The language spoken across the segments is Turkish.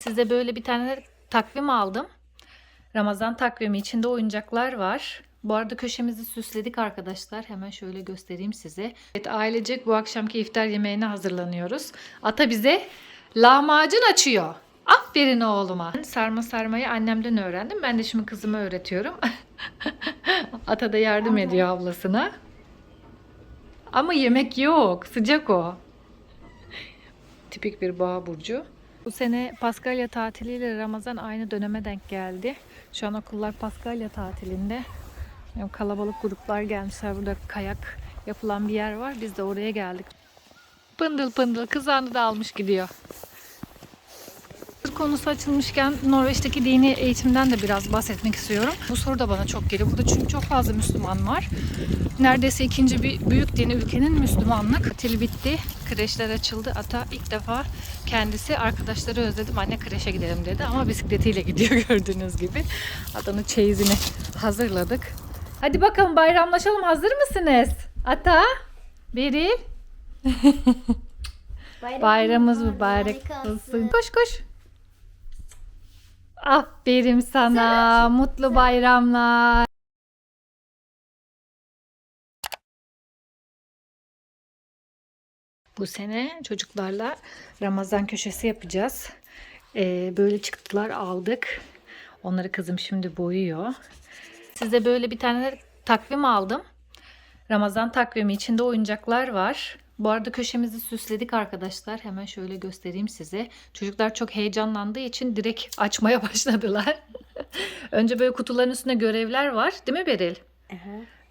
Size böyle bir tane takvim aldım. Ramazan takvimi içinde oyuncaklar var. Bu arada köşemizi süsledik arkadaşlar. Hemen şöyle göstereyim size. Evet ailecek bu akşamki iftar yemeğine hazırlanıyoruz. Ata bize lahmacun açıyor. Aferin oğluma. Sarma sarmayı annemden öğrendim. Ben de şimdi kızıma öğretiyorum. Ata da yardım ediyor ablasına. Ama yemek yok. Sıcak o. Tipik bir boğa burcu. Bu sene Paskalya tatiliyle Ramazan aynı döneme denk geldi. Şu an okullar Paskalya tatilinde. Yani kalabalık gruplar gelmişler. Burada kayak yapılan bir yer var. Biz de oraya geldik. Pındıl pındıl kızağını da almış gidiyor. Konusu açılmışken Norveç'teki dini eğitimden de biraz bahsetmek istiyorum. Bu soru da bana çok geliyor. Burada çünkü çok fazla Müslüman var. Neredeyse ikinci bir büyük dini ülkenin Müslümanlık. Tatil bitti. Kreşler açıldı. Ata ilk defa kendisi arkadaşları özledim. Anne kreşe gidelim dedi. Ama bisikletiyle gidiyor gördüğünüz gibi. Atanın çeyizini hazırladık. Hadi bakalım bayramlaşalım. Hazır mısınız? Ata, Beril. Bayramımız mübarek olsun. Koş koş. Aferin sana. Mutlu bayramlar. Bu sene çocuklarla Ramazan köşesi yapacağız. Ee, böyle çıktılar aldık. Onları kızım şimdi boyuyor. Size böyle bir tane takvim aldım. Ramazan takvimi içinde oyuncaklar var. Bu arada köşemizi süsledik arkadaşlar. Hemen şöyle göstereyim size. Çocuklar çok heyecanlandığı için direkt açmaya başladılar. Önce böyle kutuların üstünde görevler var. Değil mi Beril?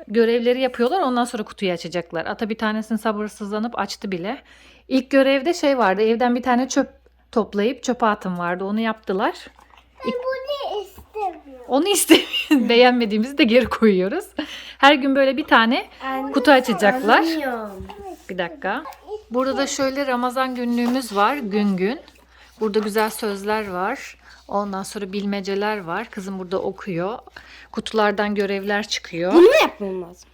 Görevleri yapıyorlar. Ondan sonra kutuyu açacaklar. Ata bir tanesini sabırsızlanıp açtı bile. İlk görevde şey vardı. Evden bir tane çöp toplayıp çöpe atım vardı. Onu yaptılar. Bunu istemiyorum. Onu istemiyoruz. Beğenmediğimizi de geri koyuyoruz. Her gün böyle bir tane kutu açacaklar. Bir dakika. Burada da şöyle Ramazan günlüğümüz var. Gün gün. Burada güzel sözler var. Ondan sonra bilmeceler var. Kızım burada okuyor. Kutulardan görevler çıkıyor. Bunu yapmam lazım?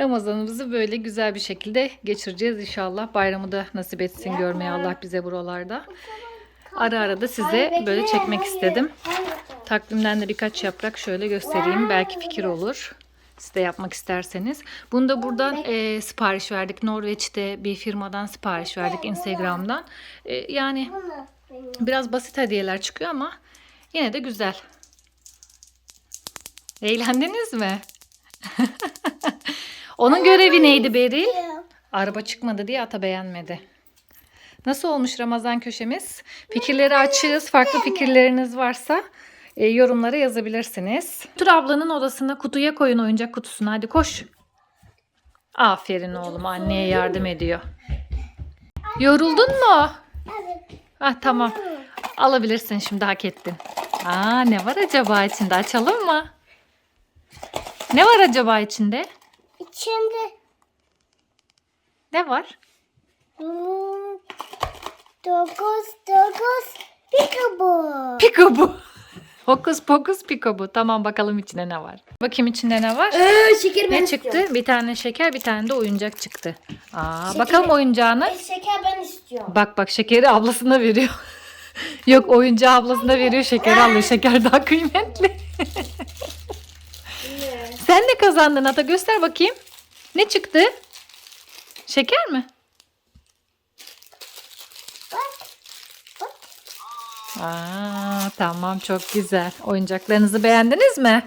Ramazanımızı böyle güzel bir şekilde geçireceğiz inşallah. Bayramı da nasip etsin görmeye Allah bize buralarda. Ara ara da size böyle çekmek istedim. Takvimden de birkaç yaprak şöyle göstereyim. Belki fikir olur. Siz de yapmak isterseniz. Bunu da buradan e, sipariş verdik. Norveç'te bir firmadan sipariş verdik Instagram'dan. E, yani biraz basit hediyeler çıkıyor ama yine de güzel. Eğlendiniz mi? Onun görevi neydi Beril? Araba çıkmadı diye ata beğenmedi. Nasıl olmuş Ramazan köşemiz? Fikirleri açığız. Farklı fikirleriniz varsa e, yorumlara yazabilirsiniz. Tur ablanın odasına kutuya koyun oyuncak kutusuna. Hadi koş. Aferin oğlum anneye yardım ediyor. Yoruldun mu? Ah tamam. Alabilirsin şimdi hak ettin. Aa ne var acaba içinde? Açalım mı? Ne var acaba içinde? İçinde Ne var? hmm, dokuz dokuz pikabu. Pikabu. Hokus pokus pikabu. Tamam bakalım içinde ne var. Bakayım içinde ne var? Ee, şeker Ne çıktı? Bir tane şeker, bir tane de oyuncak çıktı. Aa, bakalım oyuncağını. Şeker ben istiyorum. Bak bak şekeri ablasına veriyor. Yok oyuncağı ablasına veriyor, şekeri alıyor. Şeker daha kıymetli. Sen ne kazandın Ata? Göster bakayım. Ne çıktı? Şeker mi? Aa, tamam çok güzel. Oyuncaklarınızı beğendiniz mi?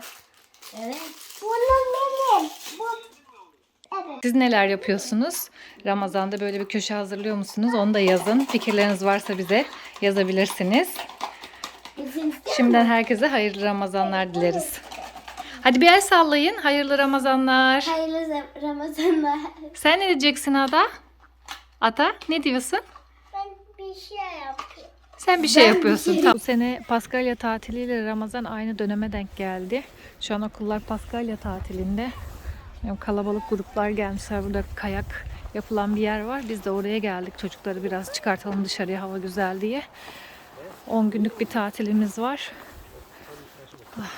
Evet. Bunun benim. Bu. Evet. Siz neler yapıyorsunuz? Ramazan'da böyle bir köşe hazırlıyor musunuz? Onu da yazın. Fikirleriniz varsa bize yazabilirsiniz. Şimdiden herkese hayırlı Ramazanlar dileriz. Hadi bir el sallayın. Hayırlı Ramazanlar. hayırlı Ramazanlar. Sen ne diyeceksin Ada? Ada ne diyorsun? Ben bir şey yapıyorum. Sen bir şey yapıyorsun. Tamam. Bu sene Paskalya tatiliyle Ramazan aynı döneme denk geldi. Şu an okullar Paskalya tatilinde. Yani kalabalık gruplar gelmişler. Burada kayak yapılan bir yer var. Biz de oraya geldik. Çocukları biraz çıkartalım dışarıya hava güzel diye. 10 günlük bir tatilimiz var. Ah,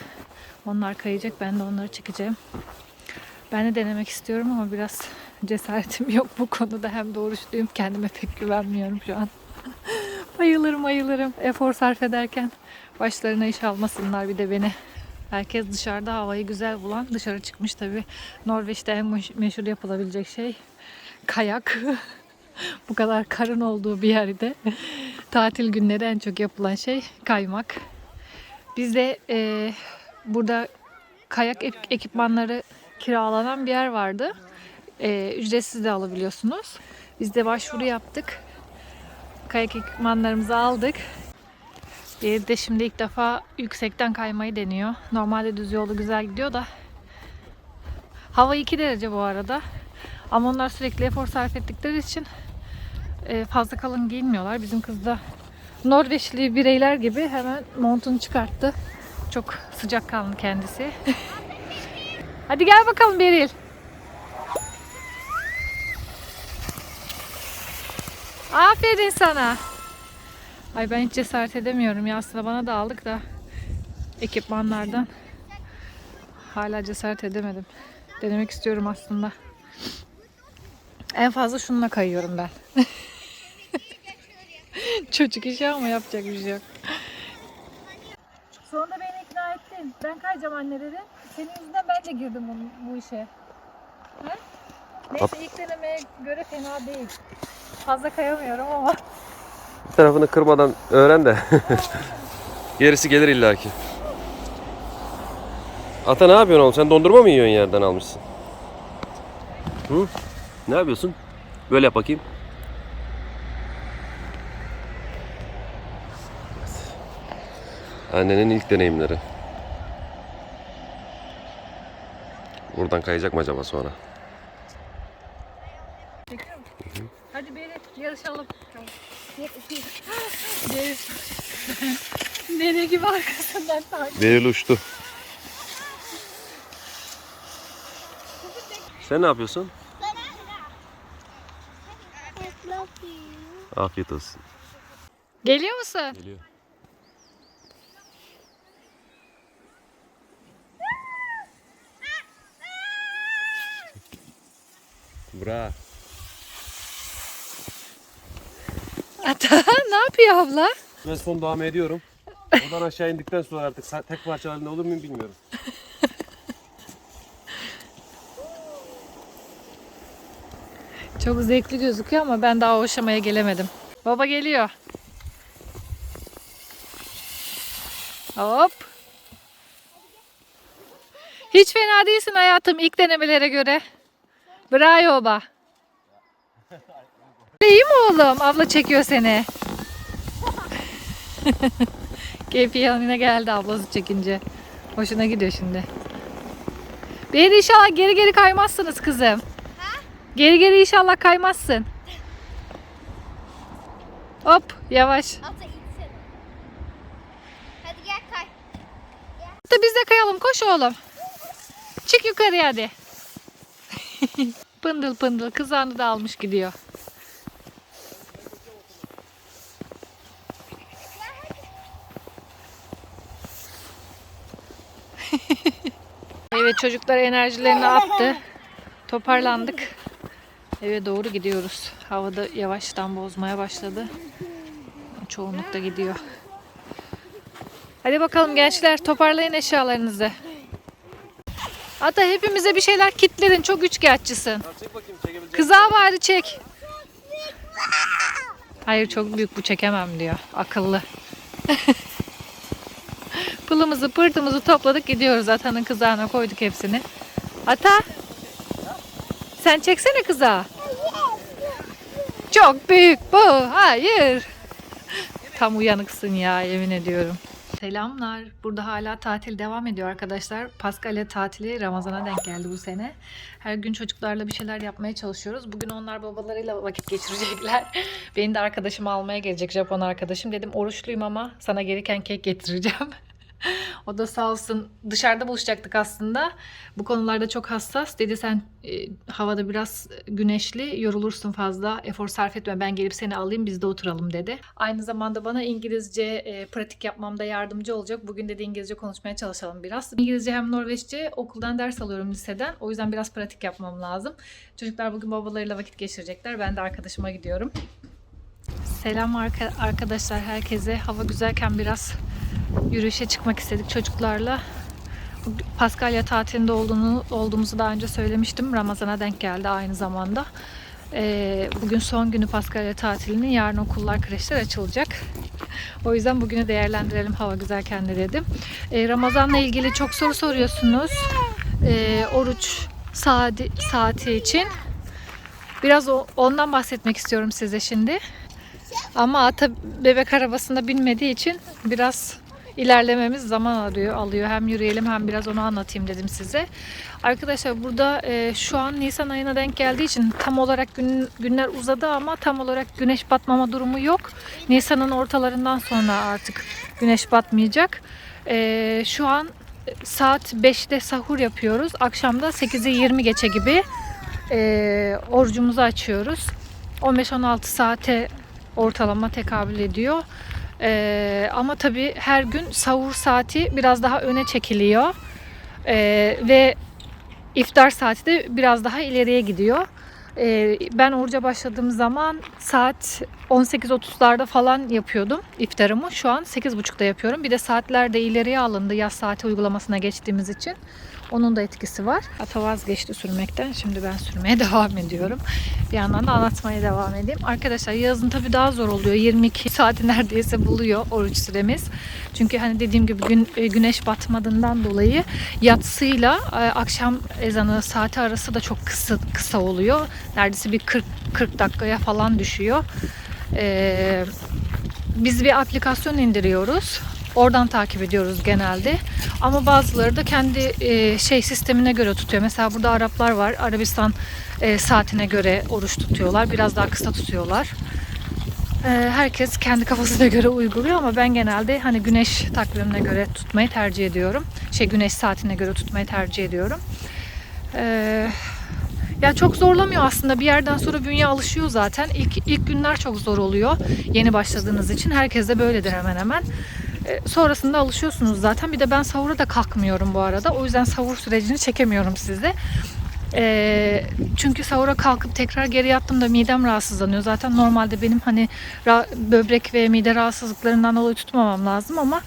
Onlar kayacak. Ben de onları çekeceğim. Ben de denemek istiyorum ama biraz cesaretim yok bu konuda. Hem de oruçluyum. Kendime pek güvenmiyorum şu an. Ayılırım ayılırım. Efor sarf ederken başlarına iş almasınlar bir de beni. Herkes dışarıda havayı güzel bulan dışarı çıkmış tabi. Norveç'te en meş- meşhur yapılabilecek şey kayak. Bu kadar karın olduğu bir yerde tatil günleri en çok yapılan şey kaymak. Bizde e, burada kayak ek- ekipmanları kiralanan bir yer vardı. E, ücretsiz de alabiliyorsunuz. Biz de başvuru yaptık. Kayak ekipmanlarımızı aldık. Bir de şimdi ilk defa yüksekten kaymayı deniyor. Normalde düz yolu güzel gidiyor da. Hava 2 derece bu arada. Ama onlar sürekli efor sarf ettikleri için e, fazla kalın giyinmiyorlar. Bizim kız da Norveçli bireyler gibi hemen montunu çıkarttı. Çok sıcak kanlı kendisi. Hadi gel bakalım Beril. Aferin sana. Ay ben hiç cesaret edemiyorum ya. Aslında bana da aldık da ekipmanlardan. Hala cesaret edemedim. Denemek istiyorum aslında. En fazla şununla kayıyorum ben. Çocuk işi ama yapacak bir şey yok. Sonunda beni ettin. Ben kayacağım anne dedi. Senin yüzünden ben de girdim bu, bu işe. He? Neyse ilk denemeye göre fena değil. Fazla kayamıyorum ama. Bir tarafını kırmadan öğren de. Gerisi gelir illaki. Ata ne yapıyorsun oğlum? Sen dondurma mı yiyorsun yerden almışsın? Hı? Ne yapıyorsun? Böyle yap bakayım. Annenin ilk deneyimleri. Buradan kayacak mı acaba sonra? Hadi beni yarışalım. Beril. Nene gibi arkasından takip. Beril uçtu. Sen ne yapıyorsun? Afiyet olsun. Geliyor musun? Geliyor. Bra. Ata ne yapıyor abla? Ben son devam ediyorum. Oradan aşağı indikten sonra artık tek parça halinde olur muyum bilmiyorum. Çok zevkli gözüküyor ama ben daha o aşamaya gelemedim. Baba geliyor. Hop. Hiç fena değilsin hayatım ilk denemelere göre. Bravo baba. İyi mi oğlum? Abla çekiyor seni. Keyfi yanına geldi ablası çekince. Hoşuna gidiyor şimdi. Bir inşallah geri geri kaymazsınız kızım. Geri geri inşallah kaymazsın. Hop yavaş. Ata. Hadi gel kay. Da biz de kayalım koş oğlum. Çık yukarıya hadi. pındıl pındıl kızağını da almış gidiyor. evet çocuklar enerjilerini attı. Toparlandık. Eve doğru gidiyoruz. Havada yavaştan bozmaya başladı. Çoğunlukta gidiyor. Hadi bakalım gençler toparlayın eşyalarınızı. Ata hepimize bir şeyler kitledin. Çok üçkağıtçısın. Çek bakayım çekebilecek Kızağı bari çek. Hayır çok büyük bu çekemem diyor. Akıllı. Pılımızı pırtımızı topladık gidiyoruz. Ata'nın kızağına koyduk hepsini. Ata. Sen çeksene kızağı. Çok büyük bu. Hayır. Tam uyanıksın ya yemin ediyorum. Selamlar. Burada hala tatil devam ediyor arkadaşlar. Paskalya tatili Ramazan'a denk geldi bu sene. Her gün çocuklarla bir şeyler yapmaya çalışıyoruz. Bugün onlar babalarıyla vakit geçirecekler. Beni de arkadaşım almaya gelecek Japon arkadaşım. Dedim oruçluyum ama sana gereken kek getireceğim. o da sağ olsun dışarıda buluşacaktık aslında. Bu konularda çok hassas. Dedi sen e, havada biraz güneşli yorulursun fazla. Efor sarf etme ben gelip seni alayım biz de oturalım dedi. Aynı zamanda bana İngilizce e, pratik yapmamda yardımcı olacak. Bugün dedi İngilizce konuşmaya çalışalım biraz. İngilizce hem Norveççe okuldan ders alıyorum liseden. O yüzden biraz pratik yapmam lazım. Çocuklar bugün babalarıyla vakit geçirecekler. Ben de arkadaşıma gidiyorum. Selam arka- arkadaşlar herkese. Hava güzelken biraz yürüyüşe çıkmak istedik çocuklarla. Paskalya tatilinde olduğunu olduğumuzu daha önce söylemiştim. Ramazana denk geldi aynı zamanda. Ee, bugün son günü Paskalya tatilinin. Yarın okullar, kreşler açılacak. O yüzden bugünü değerlendirelim hava güzelken de dedim. Ee, Ramazan'la ilgili çok soru soruyorsunuz. Ee, oruç saati, saati için. Biraz o- ondan bahsetmek istiyorum size şimdi. Ama ata bebek arabasında binmediği için biraz ilerlememiz zaman alıyor. alıyor. Hem yürüyelim hem biraz onu anlatayım dedim size. Arkadaşlar burada e, şu an Nisan ayına denk geldiği için tam olarak gün, günler uzadı ama tam olarak güneş batmama durumu yok. Nisan'ın ortalarından sonra artık güneş batmayacak. E, şu an saat 5'te sahur yapıyoruz. Akşamda 8'i 20 geçe gibi e, orucumuzu açıyoruz. 15-16 saate ortalama tekabül ediyor. E, ama tabii her gün sahur saati biraz daha öne çekiliyor. E, ve iftar saati de biraz daha ileriye gidiyor. E, ben oruca başladığım zaman saat 18.30'larda falan yapıyordum iftarımı. Şu an 8.30'da yapıyorum. Bir de saatler de ileriye alındı yaz saati uygulamasına geçtiğimiz için. Onun da etkisi var. Ata vazgeçti sürmekten. Şimdi ben sürmeye devam ediyorum. Bir yandan da anlatmaya devam edeyim. Arkadaşlar yazın tabii daha zor oluyor. 22 saati neredeyse buluyor oruç süremiz. Çünkü hani dediğim gibi gün, e, güneş batmadığından dolayı yatsıyla e, akşam ezanı saati arası da çok kısa kısa oluyor. Neredeyse bir 40 40 dakikaya falan düşüyor. Ee, biz bir aplikasyon indiriyoruz. Oradan takip ediyoruz genelde. Ama bazıları da kendi e, şey sistemine göre tutuyor. Mesela burada Araplar var. Arabistan e, saatine göre oruç tutuyorlar. Biraz daha kısa tutuyorlar. E, herkes kendi kafasına göre uyguluyor ama ben genelde hani güneş takvimine göre tutmayı tercih ediyorum. Şey güneş saatine göre tutmayı tercih ediyorum. Eee ya çok zorlamıyor aslında. Bir yerden sonra bünye alışıyor zaten. İlk, ilk günler çok zor oluyor. Yeni başladığınız için. Herkes de böyledir hemen hemen. E, sonrasında alışıyorsunuz zaten. Bir de ben sahura da kalkmıyorum bu arada. O yüzden sahur sürecini çekemiyorum size. E, çünkü sahura kalkıp tekrar geri yattığımda midem rahatsızlanıyor. Zaten normalde benim hani böbrek ve mide rahatsızlıklarından dolayı tutmamam lazım ama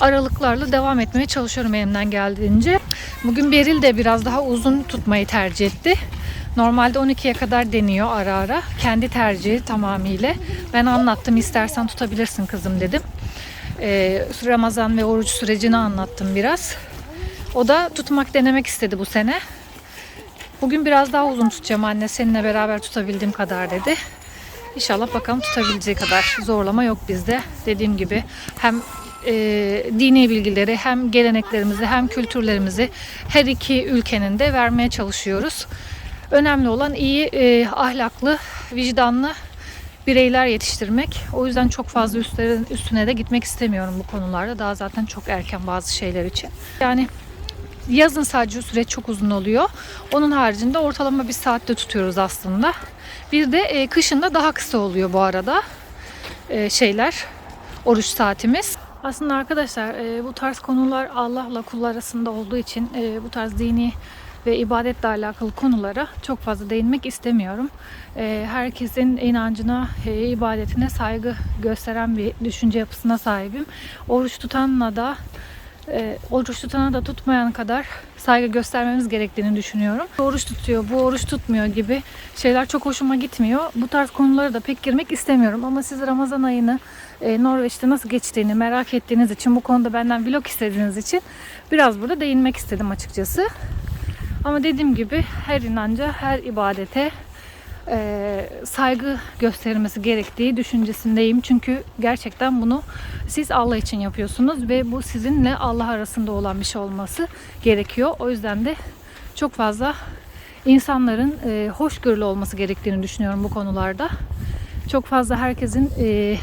aralıklarla devam etmeye çalışıyorum elimden geldiğince. Bugün Beril de biraz daha uzun tutmayı tercih etti. Normalde 12'ye kadar deniyor ara ara. Kendi tercihi tamamıyla. Ben anlattım istersen tutabilirsin kızım dedim. Ee, Ramazan ve oruç sürecini anlattım biraz. O da tutmak denemek istedi bu sene. Bugün biraz daha uzun tutacağım anne seninle beraber tutabildiğim kadar dedi. İnşallah bakalım tutabileceği kadar zorlama yok bizde. Dediğim gibi hem e, dini bilgileri hem geleneklerimizi hem kültürlerimizi her iki ülkenin de vermeye çalışıyoruz. Önemli olan iyi, e, ahlaklı, vicdanlı bireyler yetiştirmek. O yüzden çok fazla üstleri, üstüne de gitmek istemiyorum bu konularda. Daha zaten çok erken bazı şeyler için. Yani yazın sadece süreç çok uzun oluyor. Onun haricinde ortalama bir saatte tutuyoruz aslında. Bir de e, kışın da daha kısa oluyor bu arada e, şeyler, oruç saatimiz. Aslında arkadaşlar e, bu tarz konular Allah'la kul arasında olduğu için e, bu tarz dini ve ibadetle alakalı konulara çok fazla değinmek istemiyorum. E, herkesin inancına, e, ibadetine saygı gösteren bir düşünce yapısına sahibim. Oruç tutanla da e, oruç tutana da tutmayan kadar saygı göstermemiz gerektiğini düşünüyorum. Oruç tutuyor, bu oruç tutmuyor gibi şeyler çok hoşuma gitmiyor. Bu tarz konulara da pek girmek istemiyorum ama siz Ramazan ayını e, Norveç'te nasıl geçtiğini merak ettiğiniz için bu konuda benden vlog istediğiniz için biraz burada değinmek istedim açıkçası. Ama dediğim gibi her inanca, her ibadete e, saygı gösterilmesi gerektiği düşüncesindeyim. Çünkü gerçekten bunu siz Allah için yapıyorsunuz ve bu sizinle Allah arasında olan bir şey olması gerekiyor. O yüzden de çok fazla insanların e, hoşgörülü olması gerektiğini düşünüyorum bu konularda. Çok fazla herkesin e,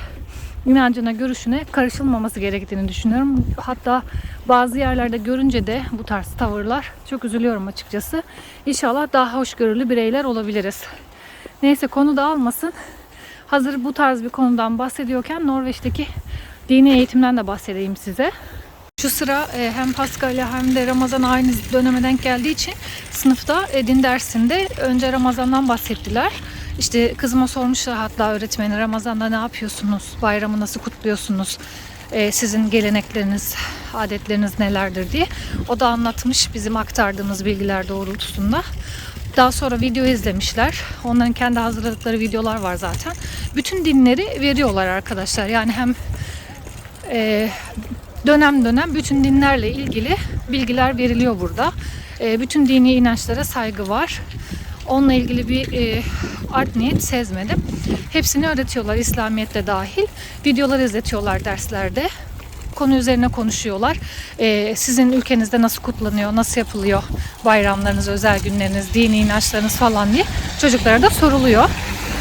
inancına, görüşüne karışılmaması gerektiğini düşünüyorum. Hatta bazı yerlerde görünce de bu tarz tavırlar çok üzülüyorum açıkçası. İnşallah daha hoşgörülü bireyler olabiliriz. Neyse konu dağılmasın. Hazır bu tarz bir konudan bahsediyorken Norveç'teki dini eğitimden de bahsedeyim size. Şu sıra e, hem Paskalya hem de Ramazan aynı döneme denk geldiği için sınıfta e, din dersinde önce Ramazan'dan bahsettiler. İşte kızıma sormuşlar hatta öğretmeni Ramazan'da ne yapıyorsunuz? Bayramı nasıl kutluyorsunuz? Ee, sizin gelenekleriniz, adetleriniz nelerdir diye. O da anlatmış bizim aktardığımız bilgiler doğrultusunda. Daha sonra video izlemişler. Onların kendi hazırladıkları videolar var zaten. Bütün dinleri veriyorlar arkadaşlar. Yani hem e, dönem dönem bütün dinlerle ilgili bilgiler veriliyor burada. E, bütün dini inançlara saygı var. Onunla ilgili bir e, art niyet sezmedim. Hepsini öğretiyorlar İslamiyet'te dahil. Videolar izletiyorlar derslerde. Konu üzerine konuşuyorlar. E, sizin ülkenizde nasıl kutlanıyor, nasıl yapılıyor bayramlarınız, özel günleriniz, dini inançlarınız falan diye çocuklara da soruluyor.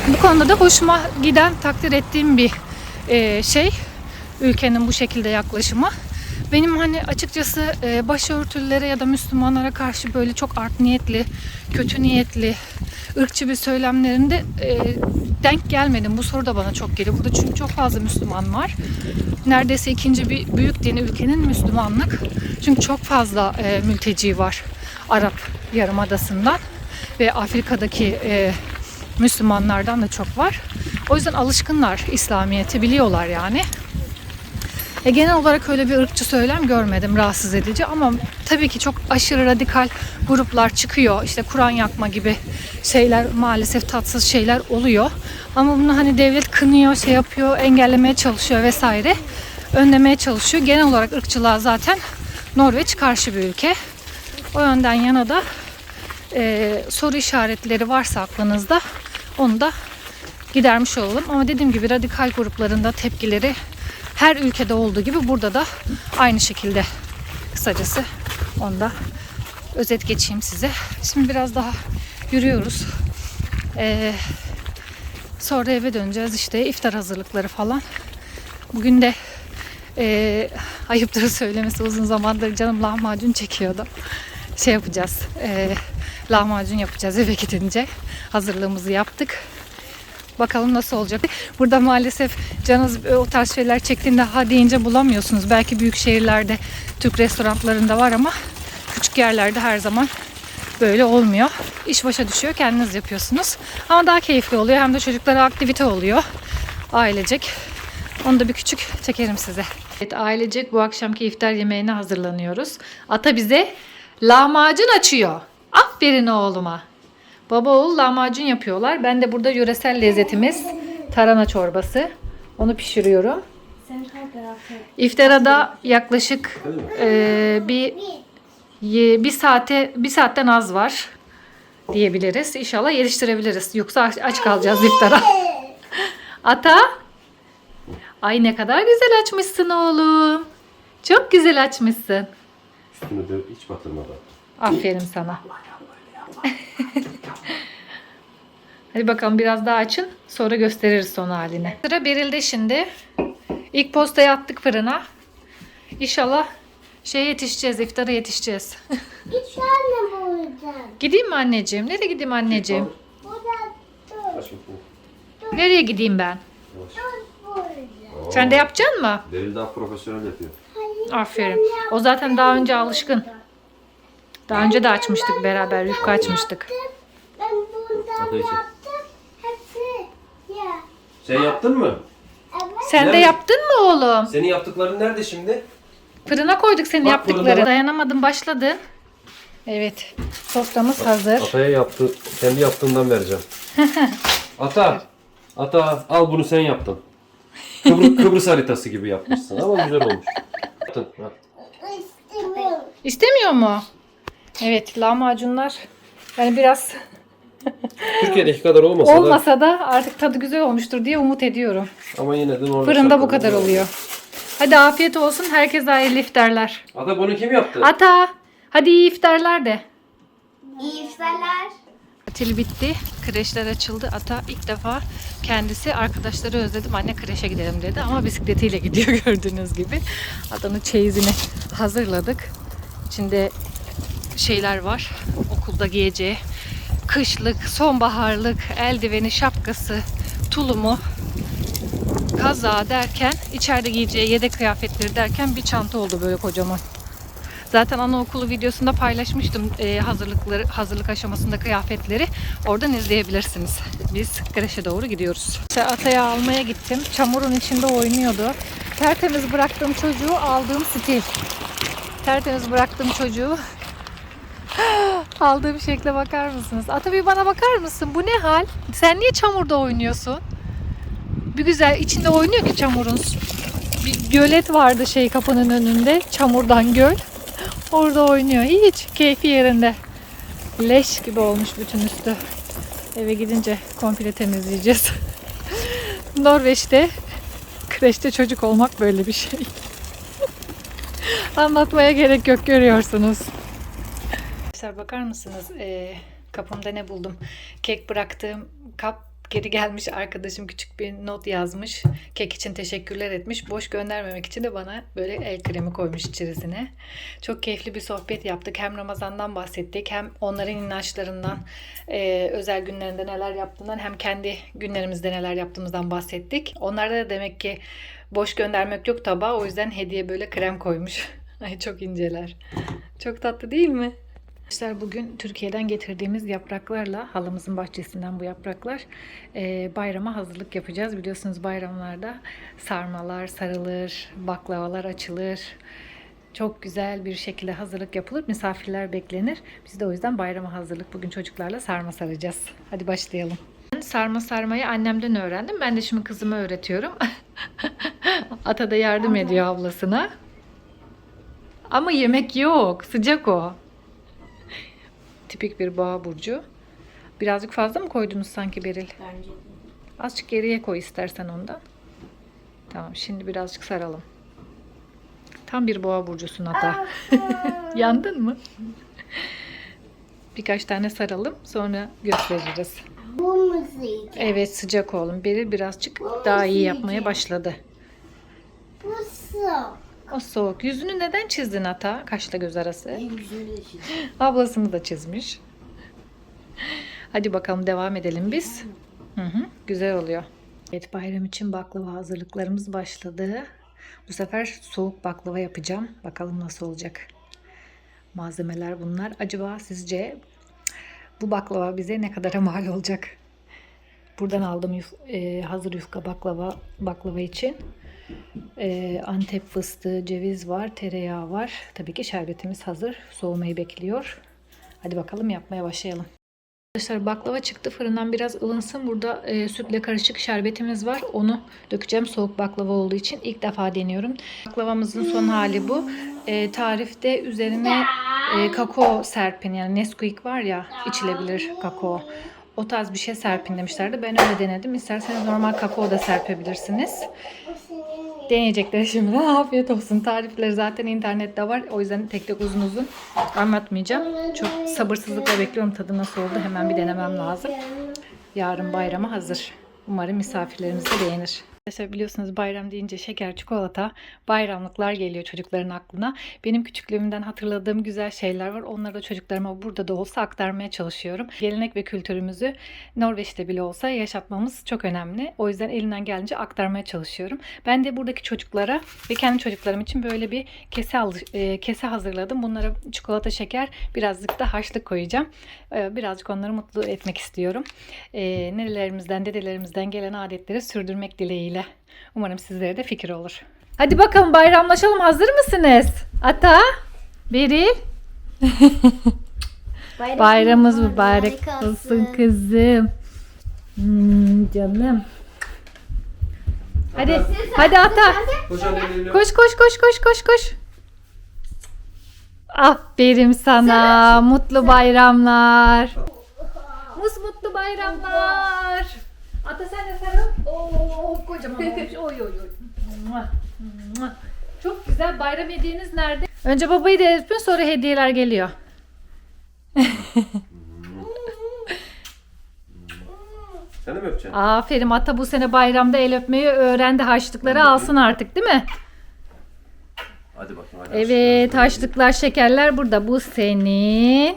Bu konuda da hoşuma giden, takdir ettiğim bir e, şey ülkenin bu şekilde yaklaşımı. Benim hani açıkçası e, başörtülere ya da Müslümanlara karşı böyle çok art niyetli, kötü niyetli, ırkçı bir söylemlerinde e, denk gelmedim. Bu soru da bana çok geliyor. Burada çünkü çok fazla Müslüman var. Neredeyse ikinci bir büyük dini ülkenin Müslümanlık. Çünkü çok fazla e, mülteci var Arap Yarımadası'ndan ve Afrika'daki Müslümanlardan da çok var. O yüzden alışkınlar İslamiyet'i biliyorlar yani. E, genel olarak öyle bir ırkçı söylem görmedim rahatsız edici ama tabii ki çok aşırı radikal gruplar çıkıyor. İşte Kur'an yakma gibi şeyler maalesef tatsız şeyler oluyor. Ama bunu hani devlet kınıyor, şey yapıyor, engellemeye çalışıyor vesaire. Önlemeye çalışıyor. Genel olarak ırkçılığa zaten Norveç karşı bir ülke. O yönden yana da e, soru işaretleri varsa aklınızda onu da gidermiş olalım. Ama dediğim gibi radikal gruplarında tepkileri her ülkede olduğu gibi burada da aynı şekilde kısacası onu da özet geçeyim size. Şimdi biraz daha yürüyoruz. Ee, sonra eve döneceğiz işte iftar hazırlıkları falan. Bugün de e, ayıptır söylemesi uzun zamandır canım lahmacun çekiyordu. Şey yapacağız. E, lahmacun yapacağız eve gidince. Hazırlığımızı yaptık. Bakalım nasıl olacak. Burada maalesef canınız o tarz şeyler çektiğinde ha deyince bulamıyorsunuz. Belki büyük şehirlerde Türk restoranlarında var ama küçük yerlerde her zaman böyle olmuyor. İş başa düşüyor kendiniz yapıyorsunuz. Ama daha keyifli oluyor hem de çocuklara aktivite oluyor. Ailecek. Onu da bir küçük çekerim size. Evet ailecek bu akşamki iftar yemeğine hazırlanıyoruz. Ata bize lahmacun açıyor. Aferin oğluma. Baba oğul lahmacun yapıyorlar. Ben de burada yöresel lezzetimiz tarhana çorbası. Onu pişiriyorum. İftara da yaklaşık e, bir bir saate bir saatten az var diyebiliriz. İnşallah yetiştirebiliriz. Yoksa aç, aç kalacağız iftara. Ata. Ay ne kadar güzel açmışsın oğlum. Çok güzel açmışsın. Üstünü de hiç batırmadan. Aferin sana. Hadi bakalım biraz daha açın. Sonra gösteririz son halini. Sıra Beril'de şimdi. İlk postayı attık fırına. İnşallah şeye yetişeceğiz, iftara yetişeceğiz. Bir tane bulacağım. gideyim mi anneciğim? Nereye gideyim anneciğim? Burada dur. Nereye gideyim ben? Sen de yapacaksın mı? Beril daha profesyonel yapıyor. Aferin. O zaten daha önce alışkın. Daha önce de açmıştık beraber. Yufka açmıştık. Ben yaptım. Hepsi. Ya. Sen yaptın mı? Sen de Nerede? yaptın mı oğlum? Senin yaptıkların nerede şimdi? Fırına koyduk senin Bak yaptıkları. fırına. Dayanamadım başladı. Evet. Soframız hazır. Ataya yaptı. Kendi yaptığından vereceğim. Ata. Ata al bunu sen yaptın. Kıbrı- Kıbrıs haritası gibi yapmışsın ama güzel olmuş. Yaptın. ha. İstemiyorum. İstemiyor mu? Evet lahmacunlar yani biraz Türkiye'deki kadar olmasa da olmasa da artık tadı güzel olmuştur diye umut ediyorum. ama yine de normal Fırında bu kadar olur. oluyor. Hadi afiyet olsun. Herkese hayırlı iftarlar. Ata bunu kim yaptı? Ata hadi iyi iftarlar de. İyi iftarlar. Tatil bitti. Kreşler açıldı. Ata ilk defa kendisi arkadaşları özledim. Anne kreşe gidelim dedi ama bisikletiyle gidiyor gördüğünüz gibi. Atanın çeyizini hazırladık. İçinde şeyler var. Okulda giyeceği. Kışlık, sonbaharlık, eldiveni, şapkası, tulumu, kaza derken içeride giyeceği yedek kıyafetleri derken bir çanta oldu böyle kocaman. Zaten anaokulu videosunda paylaşmıştım e, hazırlıkları hazırlık aşamasında kıyafetleri. Oradan izleyebilirsiniz. Biz kreşe doğru gidiyoruz. İşte Atay'a almaya gittim. Çamurun içinde oynuyordu. Tertemiz bıraktığım çocuğu aldığım stil. Tertemiz bıraktığım çocuğu aldığım şekle bakar mısınız? Ata bir bana bakar mısın? Bu ne hal? Sen niye çamurda oynuyorsun? Bir güzel içinde oynuyor ki çamurun. Bir gölet vardı şey kapının önünde. Çamurdan göl. Orada oynuyor. Hiç keyfi yerinde. Leş gibi olmuş bütün üstü. Eve gidince komple temizleyeceğiz. Norveç'te kreşte çocuk olmak böyle bir şey. Anlatmaya gerek yok görüyorsunuz. Arkadaşlar bakar mısınız? Ee, kapımda ne buldum? Kek bıraktığım kap geri gelmiş arkadaşım küçük bir not yazmış. Kek için teşekkürler etmiş. Boş göndermemek için de bana böyle el kremi koymuş içerisine. Çok keyifli bir sohbet yaptık. Hem Ramazan'dan bahsettik hem onların inançlarından, e, özel günlerinde neler yaptığından hem kendi günlerimizde neler yaptığımızdan bahsettik. Onlarda da demek ki boş göndermek yok tabağa. O yüzden hediye böyle krem koymuş. Ay çok inceler. Çok tatlı değil mi? Arkadaşlar bugün Türkiye'den getirdiğimiz yapraklarla halamızın bahçesinden bu yapraklar e, bayrama hazırlık yapacağız. Biliyorsunuz bayramlarda sarmalar sarılır, baklavalar açılır. Çok güzel bir şekilde hazırlık yapılır. Misafirler beklenir. Biz de o yüzden bayrama hazırlık bugün çocuklarla sarma saracağız. Hadi başlayalım. Sarma sarmayı annemden öğrendim. Ben de şimdi kızıma öğretiyorum. Ata da yardım ediyor ablasına. Ama yemek yok. Sıcak o. Tipik bir boğa burcu. Birazcık fazla mı koydunuz sanki Beril? Bence. Azıcık geriye koy istersen ondan. Tamam şimdi birazcık saralım. Tam bir boğa burcusun hatta. Yandın mı? Birkaç tane saralım sonra gösteririz. Evet sıcak oğlum. Beril birazcık daha iyi yapmaya başladı. Bu soğuk. O soğuk. Yüzünü neden çizdin hata? Kaşla göz arası. En güzeli de. Ablasını da çizmiş. Hadi bakalım devam edelim biz. Hı hı, güzel oluyor. Evet bayram için baklava hazırlıklarımız başladı. Bu sefer soğuk baklava yapacağım. Bakalım nasıl olacak. Malzemeler bunlar. Acaba sizce bu baklava bize ne kadara mal olacak? Buradan aldım yuf- e, hazır yufka baklava baklava için. E, Antep fıstığı, ceviz var, tereyağı var. Tabii ki şerbetimiz hazır. Soğumayı bekliyor. Hadi bakalım yapmaya başlayalım. Arkadaşlar baklava çıktı fırından biraz ılınsın. Burada e, sütle karışık şerbetimiz var. Onu dökeceğim soğuk baklava olduğu için ilk defa deniyorum. Baklavamızın son hali bu. E, tarifte üzerine e, kakao serpin yani Nesquik var ya içilebilir kakao. O tarz bir şey serpin demişlerdi. Ben öyle denedim. İsterseniz normal kakao da serpebilirsiniz. Deneyecekler şimdi. Afiyet olsun. Tarifleri zaten internette var. O yüzden tek tek uzun uzun anlatmayacağım. Çok sabırsızlıkla bekliyorum tadı nasıl oldu. Hemen bir denemem lazım. Yarın bayrama hazır. Umarım misafirlerimiz de beğenir. Arkadaşlar biliyorsunuz bayram deyince şeker, çikolata, bayramlıklar geliyor çocukların aklına. Benim küçüklüğümden hatırladığım güzel şeyler var. Onları da çocuklarıma burada da olsa aktarmaya çalışıyorum. Gelenek ve kültürümüzü Norveç'te bile olsa yaşatmamız çok önemli. O yüzden elimden gelince aktarmaya çalışıyorum. Ben de buradaki çocuklara ve kendi çocuklarım için böyle bir kese, e, kese hazırladım. Bunlara çikolata, şeker, birazcık da harçlık koyacağım. E, Birazcık onları mutlu etmek istiyorum. E, Nerelerimizden, dedelerimizden gelen adetleri sürdürmek dileğiyle. Umarım sizlere de fikir olur. Hadi bakalım bayramlaşalım. Hazır mısınız? Ata, Beril. Bayramımız mübarek olsun kızım. Hmm, canım. Hadi, hadi Ata. Koş annemle. Koş koş koş koş koş koş. Aferin sana. Mutlu bayramlar. Mus mutlu bayramlar. Ata sen de sarıl. Oo kocaman olmuş. Oy oy oy. Mua, mua. Çok güzel. Bayram hediyeniz nerede? Önce babayı da öpün sonra hediyeler geliyor. Sen de mi öpeceksin? Aferin Ata bu sene bayramda el öpmeyi öğrendi. Harçlıkları alsın artık değil mi? Hadi bakayım hadi. Evet harçlıklar şekerler burada. Bu senin.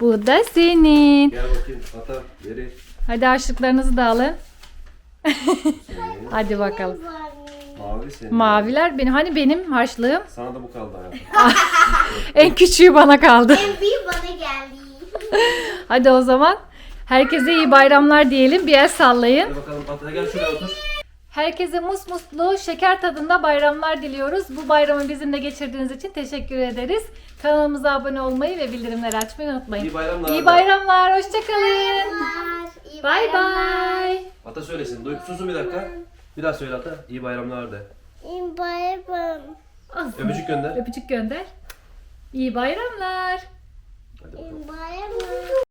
Bu da senin. Gel bakayım ata veri. Hadi harçlıklarınızı da alın. Hadi bakalım. Mavi senin. Maviler benim. Hani benim harçlığım? Sana da bu kaldı hayatım. En küçüğü bana kaldı. En büyük bana geldi. Hadi o zaman herkese iyi bayramlar diyelim. Bir el sallayın. Hadi bakalım Ata gel şuraya otur. Herkese mus muslu, şeker tadında bayramlar diliyoruz. Bu bayramı bizimle geçirdiğiniz için teşekkür ederiz. Kanalımıza abone olmayı ve bildirimleri açmayı unutmayın. İyi bayramlar. İyi bayramlar, hoşçakalın. İyi Bay bayramlar. bay. Ata söylesin. Duy, susun bir dakika. Bir daha söyle Ata. İyi bayramlar de. İyi bayram. Öpücük gönder. Öpücük gönder. İyi bayramlar. Hadi bakalım. İyi bayram.